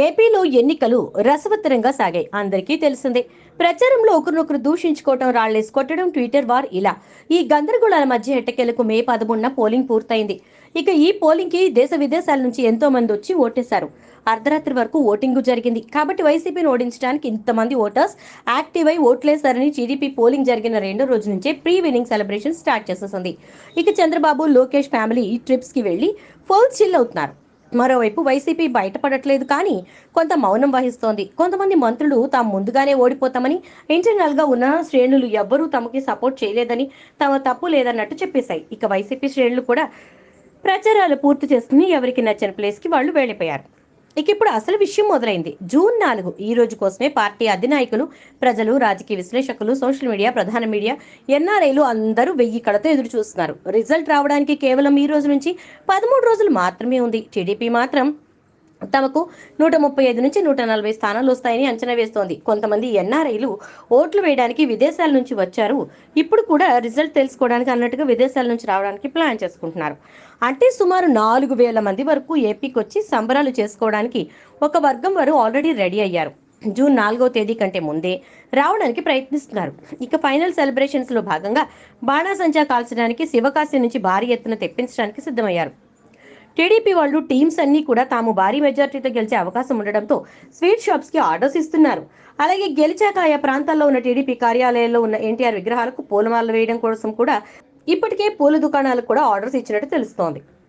ఏపీలో ఎన్నికలు రసవత్తరంగా సాగాయి. అందరికీ తెలిసిందే ప్రచారంలో ఒకరినొకరు దూషించుకోవటం రాళ్ళేసి కొట్టడం ట్విట్టర్ వార్ ఇలా. ఈ గందరగోళాల మధ్య ఎట్టకేలకు మే పదమూడున పోలింగ్ పూర్తయింది. ఇక ఈ పోలింగ్కి దేశ విదేశాల నుంచి ఎంతో మంది వచ్చి ఓటేశారు. అర్ధరాత్రి వరకు ఓటింగ్ జరిగింది. కాబట్టి వైసీపీని ఓడించడానికి ఇంతమంది ఓటర్స్ యాక్టివ్ అయి ఓట్లేశారని టీడీపీ పోలింగ్ జరిగిన రెండో రోజు నుంచే ప్రీ విన్నింగ్ సెలబ్రేషన్ స్టార్ట్ చేసేసింది. ఇక చంద్రబాబు లోకేష్ ఫ్యామిలీ ఈ ట్రిప్స్కి వెళ్ళి ఫుల్ చిల్ అవుతున్నారు. మరోవైపు వైసీపీ బయటపడట్లేదు కానీ కొంత మౌనం వహిస్తోంది. కొంతమంది మంత్రులు తాము ముందుగానే ఓడిపోతామని ఇంటర్నల్గా ఉన్న శ్రేణులు ఎవ్వరూ తమకి సపోర్ట్ చేయలేదని తమ తప్పు లేదన్నట్టు చెప్పేశాయి. ఇక వైసీపీ శ్రేణులు కూడా ప్రచారాలు పూర్తి చేసుకుని ఎవరికి నచ్చిన ప్లేస్కి వాళ్ళు వెళ్ళిపోయారు. ఇక ఇప్పుడు అసలు విషయం మొదలైంది. జూన్ నాలుగు ఈ రోజు కోసమే పార్టీ అధినాయకులు ప్రజలు రాజకీయ విశ్లేషకులు సోషల్ మీడియా ప్రధాన మీడియా ఎన్ఆర్ఐలు అందరూ వెయ్యి కడతో ఎదురు చూస్తున్నారు. రిజల్ట్ రావడానికి కేవలం ఈ రోజు నుంచి పదమూడు రోజులు మాత్రమే ఉంది. టీడీపీ మాత్రం తమకు నూట ముప్పై ఐదు నుంచి నూట నలభై స్థానాలు వస్తాయని అంచనా వేస్తోంది. కొంతమంది ఎన్ఆర్ఐలు ఓట్లు వేయడానికి విదేశాల నుంచి వచ్చారు. ఇప్పుడు కూడా రిజల్ట్ తెలుసుకోవడానికి అన్నట్టుగా విదేశాల నుంచి రావడానికి ప్లాన్ చేసుకుంటున్నారు. అంటే సుమారు నాలుగు వేల మంది వరకు ఏపీకి వచ్చి సంబరాలు చేసుకోవడానికి ఒక వర్గం వారు ఆల్రెడీ రెడీ అయ్యారు. జూన్ నాలుగో తేదీ కంటే ముందే రావడానికి ప్రయత్నిస్తున్నారు. ఇక ఫైనల్ సెలబ్రేషన్స్లో భాగంగా బాణాసంచా కాల్చడానికి శివకాశి నుంచి భారీ ఎత్తున తెప్పించడానికి సిద్ధమయ్యారు. టీడీపీ వాళ్ళు టీమ్స్ అన్ని కూడా తాము భారీ మెజార్టీతో గెలిచే అవకాశం ఉండడంతో స్వీట్ షాప్స్కి ఆర్డర్స్ ఇస్తున్నారు. అలాగే గెలిచాక ఆయా ప్రాంతాల్లో ఉన్న టీడీపీ కార్యాలయాల్లో ఉన్న ఎన్టీఆర్ విగ్రహాలకు పూలమాలలు వేయడం కోసం కూడా ఇప్పటికే పూల దుకాణాలకు కూడా ఆర్డర్స్ ఇచ్చినట్టు తెలుస్తోంది.